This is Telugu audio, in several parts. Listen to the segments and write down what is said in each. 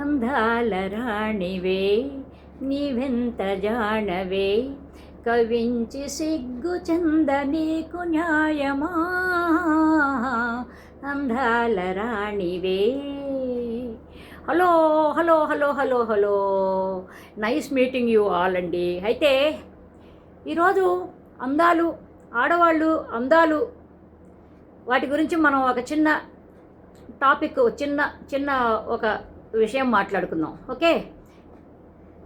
అందాల రాణివే నీవెంత జానవే? కవించి సిగ్గు చంద నీకు న్యాయమా? అందాల రాణివే. Hello hello hello hello hello. Nice meeting you all అండి. అయితే ఈరోజు అందాలు ఆడవాళ్ళు అందాలు వాటి గురించి మనం ఒక చిన్న టాపిక్ చిన్న చిన్న ఒక విషయం మాట్లాడుకుందాం. ఓకే?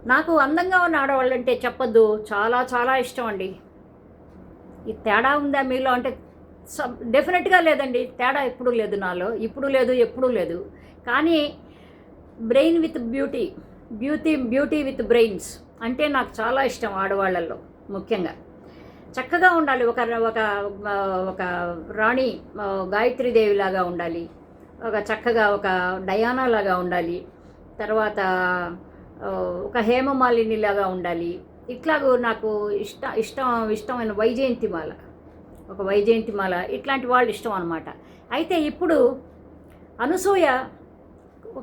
నాకు అందంగా ఉన్న ఆడవాళ్ళు అంటే చెప్పొద్దు. చాలా చాలా ఇష్టం అండి ఈ తేడా ఉందా మీలో? అంటే డెఫినెట్గా లేదండి. తేడా ఎప్పుడూ లేదు నాలో. ఇప్పుడు లేదు ఎప్పుడూ లేదు. కానీ brain with beauty beauty beauty with brains అంటే నాకు చాలా ఇష్టం ఆడవాళ్ళల్లో ముఖ్యంగా. చక్కగా ఉండాలి. ఒక ఒక ఒక రాణి గాయత్రీదేవి లాగా ఉండాలి. ఒక చక్కగా ఒక డయానా లాగా ఉండాలి. తర్వాత ఒక హేమమాలిని లాగా ఉండాలి. ఇట్లాగూ నాకు ఇష్ట ఇష్టం ఇష్టమైన వైజయంతిమాల ఒక వైజయంతిమాల ఇట్లాంటి వాళ్ళు ఇష్టం అనమాట అయితే ఇప్పుడు అనసూయ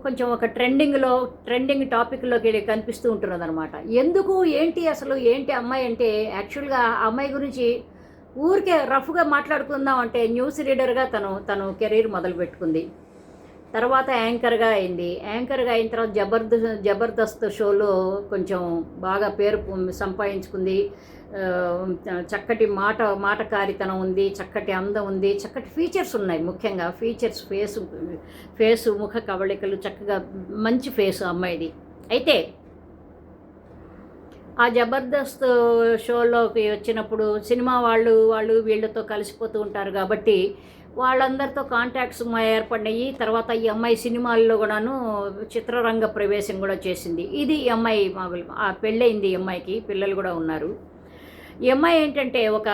కొంచెం ఒక ట్రెండింగ్లో ట్రెండింగ్ టాపిక్లోకి వెళ్ళి కనిపిస్తూ ఉంటున్నది అనమాట ఎందుకు ఏంటి అసలు ఏంటి అమ్మాయి అంటే యాక్చువల్గా ఆ అమ్మాయి గురించి ఊరికే రఫ్గా మాట్లాడుకుందాం అంటే న్యూస్ రీడర్గా తను తను కెరీర్ మొదలు పెట్టుకుంది తర్వాత యాంకర్గా అయింది. యాంకర్గా అయిన తర్వాత జబర్దస్త్ జబర్దస్త్ షోలో కొంచెం బాగా పేరు సంపాదించుకుంది. చక్కటి మాట మాటకారితనం ఉంది చక్కటి అందం ఉంది చక్కటి ఫీచర్స్ ఉన్నాయి ముఖ్యంగా. ఫీచర్స్ ఫేసు ఫేసు ముఖ కవళికలు చక్కగా మంచి ఫేసు అమ్మాయిది. అయితే ఆ జబర్దస్త్ షోలోకి వచ్చినప్పుడు సినిమా వాళ్ళు వాళ్ళు వీళ్ళతో కలిసిపోతూ ఉంటారు కాబట్టి వాళ్ళందరితో కాంటాక్ట్స్ ఏర్పడినాయి. తర్వాత ఈ అమ్మాయి సినిమాల్లో కూడాను చిత్రరంగ ప్రవేశం కూడా చేసింది. ఇది ఈ అమ్మాయి ఆ పెళ్ళయింది ఈ అమ్మాయికి పిల్లలు కూడా ఉన్నారు. ఈ అమ్మాయి ఏంటంటే ఒక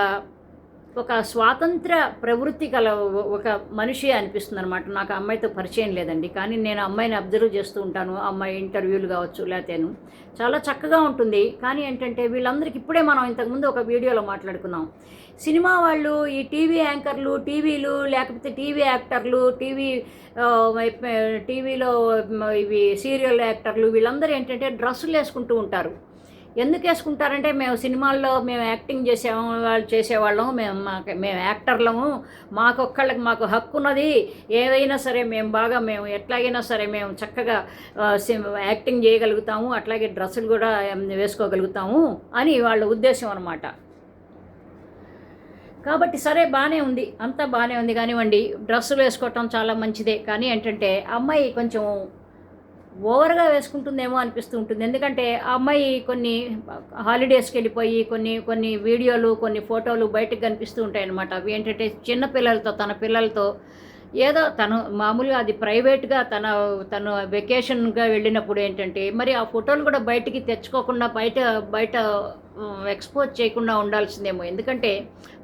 ఒక స్వాతంత్ర ప్రవృత్తి గల ఒక మనిషి అనిపిస్తుంది అనమాట నాకు అమ్మాయితో పరిచయం లేదండి. కానీ నేను అమ్మాయిని అబ్జర్వ్ చేస్తూ ఉంటాను. అమ్మాయి ఇంటర్వ్యూలు కావచ్చు లేతేను. చాలా చక్కగా ఉంటుంది. కానీ ఏంటంటే వీళ్ళందరికీ ఇప్పుడే మనం ఇంతకుముందు ఒక వీడియోలో మాట్లాడుకున్నాం. సినిమా వాళ్ళు ఈ టీవీ యాంకర్లు టీవీలు లేకపోతే టీవీ యాక్టర్లు టీవీ టీవీలో ఇవి సీరియల్ యాక్టర్లు వీళ్ళందరూ ఏంటంటే డ్రెస్సులు వేసుకుంటూ ఉంటారు. ఎందుకు వేసుకుంటారంటే మేము సినిమాల్లో మేము యాక్టింగ్ చేసే వాళ్ళు చేసేవాళ్ళము మేము మాకు మేము యాక్టర్లము మాకొక్కళ్ళకి మాకు హక్కు ఉన్నది. ఏదైనా సరే మేము బాగా మేము ఎట్లాగైనా సరే మేము చక్కగా యాక్టింగ్ చేయగలుగుతాము అట్లాగే డ్రెస్సులు కూడా వేసుకోగలుగుతాము అని వాళ్ళ ఉద్దేశం అనమాట కాబట్టి సరే బాగానే ఉంది. అంతా బాగానే ఉంది కానివ్వండి. డ్రెస్సులు వేసుకోవటం చాలా మంచిదే. కానీ ఏంటంటే అమ్మాయి కొంచెం ఓవర్గా వేసుకుంటుందేమో అనిపిస్తూ ఉంటుంది. ఎందుకంటే ఆ అమ్మాయి కొన్ని హాలిడేస్కి వెళ్ళిపోయి కొన్ని కొన్ని వీడియోలు కొన్ని ఫోటోలు బయటకు కనిపిస్తూ ఉంటాయన్నమాట. అవి ఏంటంటే చిన్న పిల్లలతో తన పిల్లలతో ఏదో తను మామూలుగా అది ప్రైవేట్గా తన తను వెకేషన్గా వెళ్ళినప్పుడు ఏంటంటే మరి ఆ ఫోటోలు కూడా బయటికి తెచ్చుకోకుండా బయట బయట ఎక్స్పోజ్ చేయకుండా ఉండాల్సిందేమో. ఎందుకంటే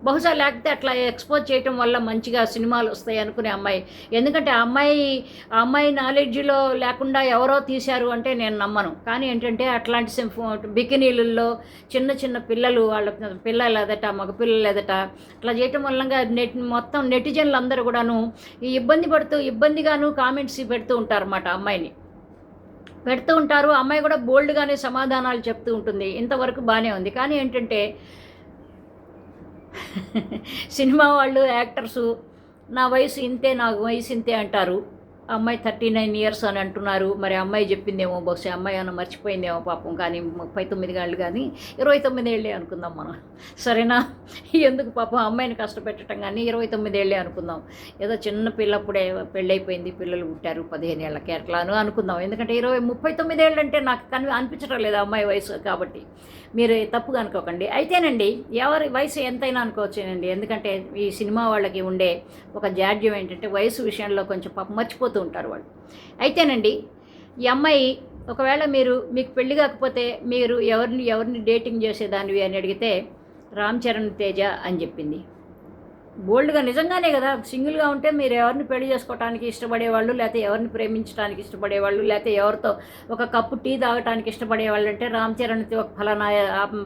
బహుశా లేకపోతే అట్లా ఎక్స్పోజ్ చేయటం వల్ల మంచిగా సినిమాలు వస్తాయి అనుకునే అమ్మాయి. ఎందుకంటే ఆ అమ్మాయి ఆ అమ్మాయి నాలెడ్జ్లో లేకుండా ఎవరో తీశారు అంటే నేను నమ్మను. కానీ ఏంటంటే అట్లాంటి బికినీలలో చిన్న చిన్న పిల్లలు వాళ్ళ పిల్లలు ఎదట మగపిల్లలు ఎదట అట్లా చేయటం వల్ల నెట్ మొత్తం నెటిజన్లు అందరూ కూడాను ఈ ఇబ్బంది పడుతూ ఇబ్బందిగాను కామెంట్స్ పెడుతూ ఉంటారు అన్నమాట అమ్మాయిని. పెడుతూ ఉంటారు. అమ్మాయి కూడా బోల్డ్గానే సమాధానాలు చెప్తూ ఉంటుంది. ఇంతవరకు బాగానే ఉంది. కానీ ఏంటంటే సినిమా వాళ్ళు యాక్టర్సు నా వయసు ఇంతే నా వయసు ఇంతే అంటారు. అమ్మాయి థర్టీ నైన్ ఇయర్స్ అని అంటున్నారు. మరి అమ్మాయి చెప్పిందేమో బహుశా అమ్మాయి అన్న మర్చిపోయిందేమో పాపం. కానీ ముప్పై తొమ్మిది ఏళ్ళు కానీ ఇరవై తొమ్మిది ఏళ్ళే అనుకుందాం మనం. సరేనా? ఎందుకు పాపం అమ్మాయిని కష్టపెట్టడం కానీ ఇరవై తొమ్మిది ఏళ్ళే అనుకుందాం. ఏదో చిన్న పిల్లప్పుడే పెళ్ళైపోయింది పిల్లలు పుట్టారు పదిహేను ఏళ్ళకి అట్లా అని అనుకుందాం. ఎందుకంటే ఇరవై ముప్పై తొమ్మిది ఏళ్ళు అంటే నాకు కని అనిపించడం లేదు అమ్మాయి వయసు కాబట్టి. మీరు తప్పుగా అనుకోకండి. అయితేనండి ఎవరి వయసు ఎంతైనా అనుకోవచ్చునండి. ఎందుకంటే ఈ సినిమా వాళ్ళకి ఉండే ఒక జాడ్యం ఏంటంటే వయసు విషయంలో కొంచెం పాప మర్చిపోతూ ఉంటారు వాళ్ళు. అయితేనండి ఈ అమ్మాయి ఒకవేళ మీరు మీకు పెళ్ళి కాకపోతే మీరు ఎవరిని ఎవరిని డేటింగ్ చేసేదానివి అని అడిగితే రామ్ చరణ్ తేజ అని చెప్పింది. బోల్డ్గా నిజంగానే కదా సింగిల్గా ఉంటే మీరు ఎవరిని పెళ్ళి చేసుకోవడానికి ఇష్టపడేవాళ్ళు లేకపోతే ఎవరిని ప్రేమించడానికి ఇష్టపడేవాళ్ళు లేకపోతే ఎవరితో ఒక కప్పు టీ తాగడానికి ఇష్టపడేవాళ్ళు అంటే రామ్ చరణ్ ఒక ఫలానా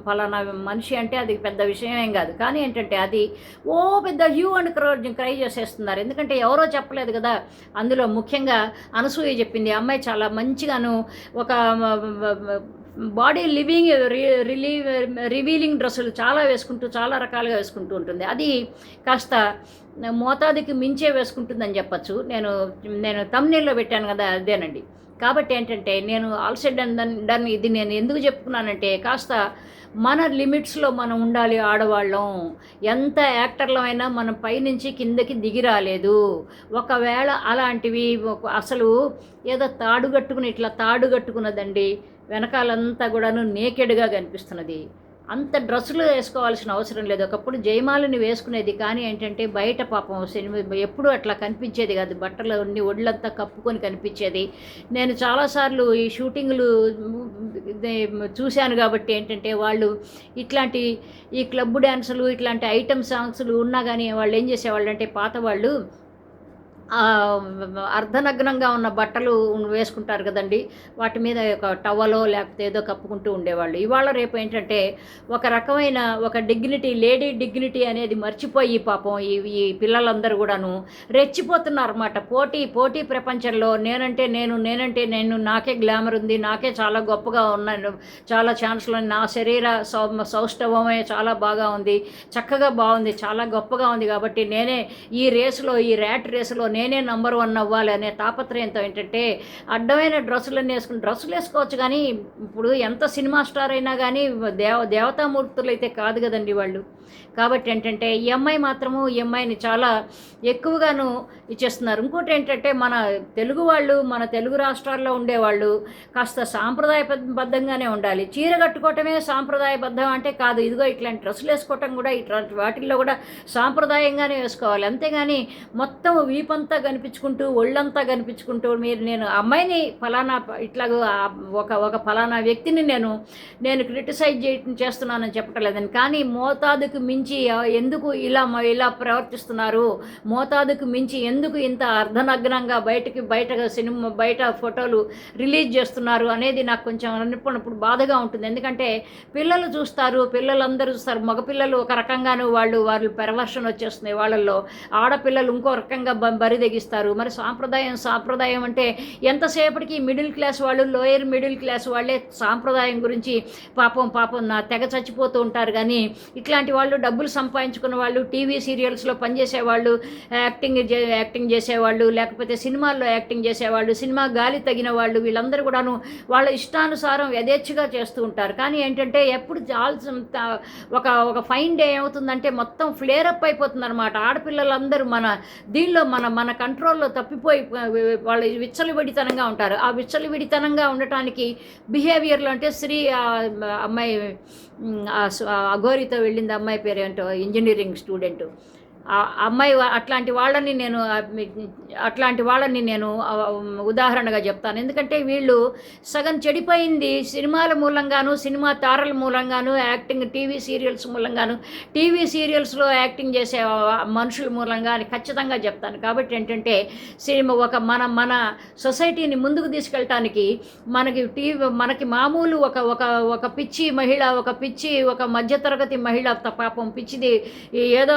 ఫలానా మనిషి అంటే అది పెద్ద విషయం ఏం కాదు. కానీ ఏంటంటే అది ఓ పెద్ద హ్యూ అండ్ క్రో క్రై చేసేస్తున్నారు. ఎందుకంటే ఎవరో చెప్పలేదు కదా అందులో ముఖ్యంగా అనసూయ చెప్పింది. అమ్మాయి చాలా మంచిగాను ఒక బాడీ లివింగ్ రిలీవ్ రివీలింగ్ డ్రెస్సులు చాలా వేసుకుంటూ చాలా రకాలుగా వేసుకుంటూ ఉంటుంది. అది కాస్త మోతాదుకి మించే వేసుకుంటుందని చెప్పచ్చు. నేను నేను తమ్నీళ్ళలో పెట్టాను కదా అదేనండి. కాబట్టి ఏంటంటే నేను ఆల్సెడ్ డన్ డన్ ఇది నేను ఎందుకు చెప్పుకున్నానంటే కాస్త మన లిమిట్స్లో మనం ఉండాలి ఆడవాళ్ళం. ఎంత యాక్టర్లమైనా మనం పైనుంచి కిందకి దిగి రాలేదు. ఒకవేళ అలాంటివి ఒక- అసలు ఏదో తాడు కట్టుకుని ఇట్లా తాడు కట్టుకున్నదండి వెనకాలంతా కూడాను నేకెడ్గా కనిపిస్తున్నది. అంత డ్రెస్సులు వేసుకోవాల్సిన అవసరం లేదు. ఒకప్పుడు జయమాలని వేసుకునేది కానీ ఏంటంటే బయట పాపం సినిమా ఎప్పుడూ అట్లా కనిపించేది కాదు. బట్టలు అన్ని ఒళ్ళంతా కప్పుకొని కనిపించేది. నేను చాలాసార్లు ఈ షూటింగ్లు చూశాను కాబట్టి ఏంటంటే వాళ్ళు ఇట్లాంటి ఈ క్లబ్ డ్యాన్సులు ఇట్లాంటి ఐటమ్ సాంగ్స్లు ఉన్నా కానీ వాళ్ళు ఏం చేసేవాళ్ళు అంటే పాత వాళ్ళు అర్ధనగ్నంగా ఉన్న బట్టలు వేసుకుంటారు కదండి. వాటి మీద ఒక టవలో లేకపోతే ఏదో కప్పుకుంటూ ఉండేవాళ్ళు. ఇవాళ రేపు ఏంటంటే ఒక రకమైన ఒక డిగ్నిటీ లేడీ డిగ్నిటీ అనేది మర్చిపోయి పాపం ఈ ఈ పిల్లలందరూ కూడాను రెచ్చిపోతున్నారు అన్నమాట పోటీ పోటీ ప్రపంచంలో నేనంటే నేను నేనంటే నేను నాకే గ్లామర్ ఉంది నాకే చాలా గొప్పగా ఉన్నాను చాలా ఛాన్స్లు నా శరీర సౌ సౌష్ఠవమే చాలా బాగా ఉంది చక్కగా బాగుంది చాలా గొప్పగా ఉంది కాబట్టి నేనే ఈ రేసులో ఈ ర్యాట్ రేసులో నేను నేనే నంబర్ వన్ అవ్వాలి అనే తాపత్రయంతో ఏంటంటే అడ్డమైన డ్రెస్సులన్నీ వేసుకుని డ్రెస్సులు వేసుకోవచ్చు కానీ ఇప్పుడు ఎంత సినిమా స్టార్ అయినా కానీ దేవ దేవతామూర్తులు అయితే కాదు కదండి వాళ్ళు. కాబట్టి ఏంటంటే ఈ అమ్మాయి మాత్రము ఈ అమ్మాయిని చాలా ఎక్కువగాను ఇచ్చేస్తున్నారు. ఇంకోటి ఏంటంటే మన తెలుగు వాళ్ళు మన తెలుగు రాష్ట్రాల్లో ఉండేవాళ్ళు కాస్త సాంప్రదాయబద్ధంగానే ఉండాలి. చీర కట్టుకోవటమే సాంప్రదాయబద్ధం అంటే కాదు. ఇదిగో ఇట్లాంటి డ్రెస్సులు వేసుకోవటం కూడా ఇట్లాంటి వాటిల్లో కూడా సాంప్రదాయంగానే వేసుకోవాలి. అంతేగాని మొత్తం వీపంత కనిపించుకుంటూ ఒళ్ళంతా కనిపించుకుంటూ మీరు నేను అమ్మాయిని ఫలానా ఇట్లా ఒక ఒక ఫలానా వ్యక్తిని నేను నేను క్రిటిసైజ్ చేయటం చేస్తున్నానని చెప్పటం లేదని కానీ మోతాదుకు మించి ఎందుకు ఇలా ఇలా ప్రవర్తిస్తున్నారు? మోతాదుకు మించి ఎందుకు ఇంత అర్ధనగ్నంగా బయటకి బయట సినిమా బయట ఫోటోలు రిలీజ్ చేస్తున్నారు అనేది నాకు కొంచెం అనుకున్నప్పుడు బాధగా ఉంటుంది. ఎందుకంటే పిల్లలు చూస్తారు పిల్లలందరూ చూస్తారు. మగపిల్లలు ఒక రకంగాను వాళ్ళు వాళ్ళు పెరవర్షన్ వచ్చేస్తుంది వాళ్ళల్లో. ఆడపిల్లలు ఇంకో రకంగా బరి బరిదెగిస్తారు మరి సాంప్రదాయం సాంప్రదాయం అంటే ఎంతసేపటికి మిడిల్ క్లాస్ వాళ్ళు లోయర్ మిడిల్ క్లాస్ వాళ్ళే సాంప్రదాయం గురించి పాపం పాపం నా తెగ చచ్చిపోతూ ఉంటారు. కానీ ఇట్లాంటి వాళ్ళు డబ్బులు సంపాదించుకున్న వాళ్ళు టీవీ సీరియల్స్లో పనిచేసే వాళ్ళు యాక్టింగ్ యాక్టింగ్ చేసేవాళ్ళు లేకపోతే సినిమాల్లో యాక్టింగ్ చేసేవాళ్ళు సినిమా గాలి తగిన వాళ్ళు వీళ్ళందరూ కూడాను వాళ్ళ ఇష్టానుసారం యథేచ్ఛగా చేస్తూ ఉంటారు. కానీ ఏంటంటే ఎప్పుడు ఒక ఒక ఫైన్ డే ఏమవుతుందంటే మొత్తం ఫ్లేరప్ అప్ అయిపోతుంది అనమాట ఆడపిల్లలందరూ మన దీనిలో మన మన కంట్రోల్లో తప్పిపోయి వాళ్ళు విచ్చలవిడితనంగా ఉంటారు. ఆ విచ్చలవిడితనంగా ఉండటానికి బిహేవియర్లో అంటే శ్రీ అమ్మాయి అఘోరితో వెళ్ళింది అమ్మాయి పేరేంటో ఇంజనీరింగ్ స్టూడెంట్. అమ్మాయి అట్లాంటి వాళ్ళని నేను అట్లాంటి వాళ్ళని నేను ఉదాహరణగా చెప్తాను. ఎందుకంటే వీళ్ళు సగం చెడిపోయింది సినిమాల మూలంగాను సినిమా తారల మూలంగాను యాక్టింగ్ టీవీ సీరియల్స్ మూలంగాను. టీవీ సీరియల్స్లో యాక్టింగ్ చేసే మనుషుల మూలంగా అని ఖచ్చితంగా చెప్తాను. కాబట్టి ఏంటంటే సినిమా ఒక మన మన సొసైటీని ముందుకు తీసుకెళ్ళటానికి మనకి టీవీ మనకి మామూలు ఒక ఒక ఒక పిచ్చి మహిళ ఒక పిచ్చి ఒక మధ్యతరగతి మహిళ పాపం పిచ్చిది ఏదో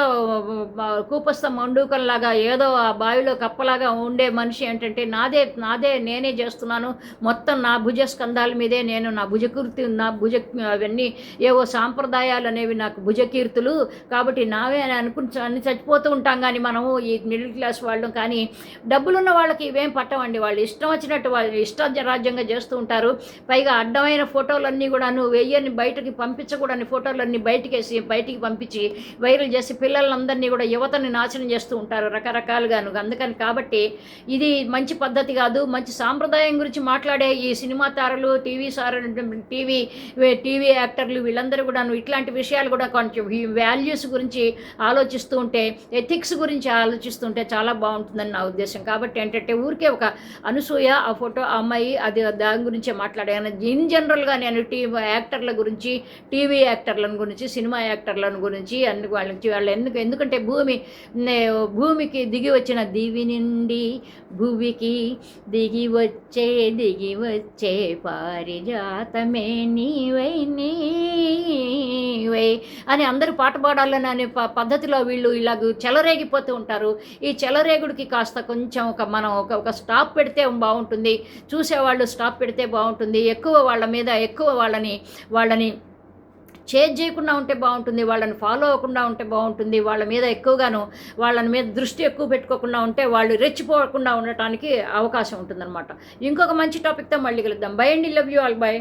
కూపస్థ మండూకంలాగా ఏదో ఆ బావిలో కప్పలాగా ఉండే మనిషి ఏంటంటే నాదే నాదే నేనే చేస్తున్నాను. మొత్తం నా భుజ స్కంధాల మీదే నేను నా భుజకీర్తి నా భుజ అవన్నీ ఏవో సాంప్రదాయాలు అనేవి నాకు భుజకీర్తులు. కాబట్టి నావే అని అనుకుని అన్ని చచ్చిపోతూ ఉంటాం కానీ మనము ఈ మిడిల్ క్లాస్ వాళ్ళు. కానీ డబ్బులున్న వాళ్ళకి ఇవేం పట్టవండి. వాళ్ళు ఇష్టం వచ్చినట్టు వాళ్ళు ఇష్ట రాజ్యంగా చేస్తూ ఉంటారు. పైగా అడ్డమైన ఫోటోలన్నీ కూడాను వెయ్యని బయటకి పంపించకూడని ఫోటోలన్నీ బయటకేసి బయటికి పంపించి వైరల్ చేసి పిల్లలందరినీ కూడా యువతని నాశనం చేస్తూ ఉంటారు రకరకాలుగాను. అందుకని కాబట్టి ఇది మంచి పద్ధతి కాదు. మంచి సాంప్రదాయం గురించి మాట్లాడే ఈ సినిమా తారలు టీవీ సార్ టీవీ టీవీ యాక్టర్లు వీళ్ళందరూ కూడా ఇట్లాంటి విషయాలు కూడా కొంచెం ఈ వాల్యూస్ గురించి ఆలోచిస్తూ ఉంటే ఎథిక్స్ గురించి ఆలోచిస్తుంటే చాలా బాగుంటుందని నా ఉద్దేశం. కాబట్టి ఏంటంటే ఊరికే ఒక అనసూయ ఆ ఫోటో ఆ అమ్మాయి అది దాని గురించే మాట్లాడాను ఇన్ జనరల్గా నేను టీవీ యాక్టర్ల గురించి టీవీ యాక్టర్లను గురించి సినిమా యాక్టర్లను గురించి అన్ని వాళ్ళ వాళ్ళు ఎందుకు ఎందుకంటే భూమి నే- భూమికి దిగి వచ్చిన దివి నుండి భూమికి దిగి వచ్చే దిగి వచ్చే పారిజాతమే నీవై నీవై అని అందరూ పాట పాడాలని అనే ప- పద్ధతిలో వీళ్ళు ఇలాగ చెలరేగిపోతూ ఉంటారు. ఈ చెలరేగుడికి కాస్త కొంచెం ఒక మనం ఒక ఒక స్టాప్ పెడితే బాగుంటుంది. చూసేవాళ్ళు స్టాప్ పెడితే బాగుంటుంది. ఎక్కువ వాళ్ళ మీద ఎక్కువ వాళ్ళని వాళ్ళని చేంజ్ చేయకుండా ఉంటే బాగుంటుంది వాళ్ళని ఫాలో అవ్వకుండా ఉంటే బాగుంటుంది వాళ్ళ మీద ఎక్కువగాను వాళ్ళని మీద దృష్టి ఎక్కువ పెట్టుకోకుండా ఉంటే వాళ్ళు రెచ్చిపోకుండా ఉండటానికి అవకాశం ఉంటుందన్నమాట. ఇంకొక మంచి టాపిక్తో మళ్ళీ కలుద్దాం. బై అండి. Love you all by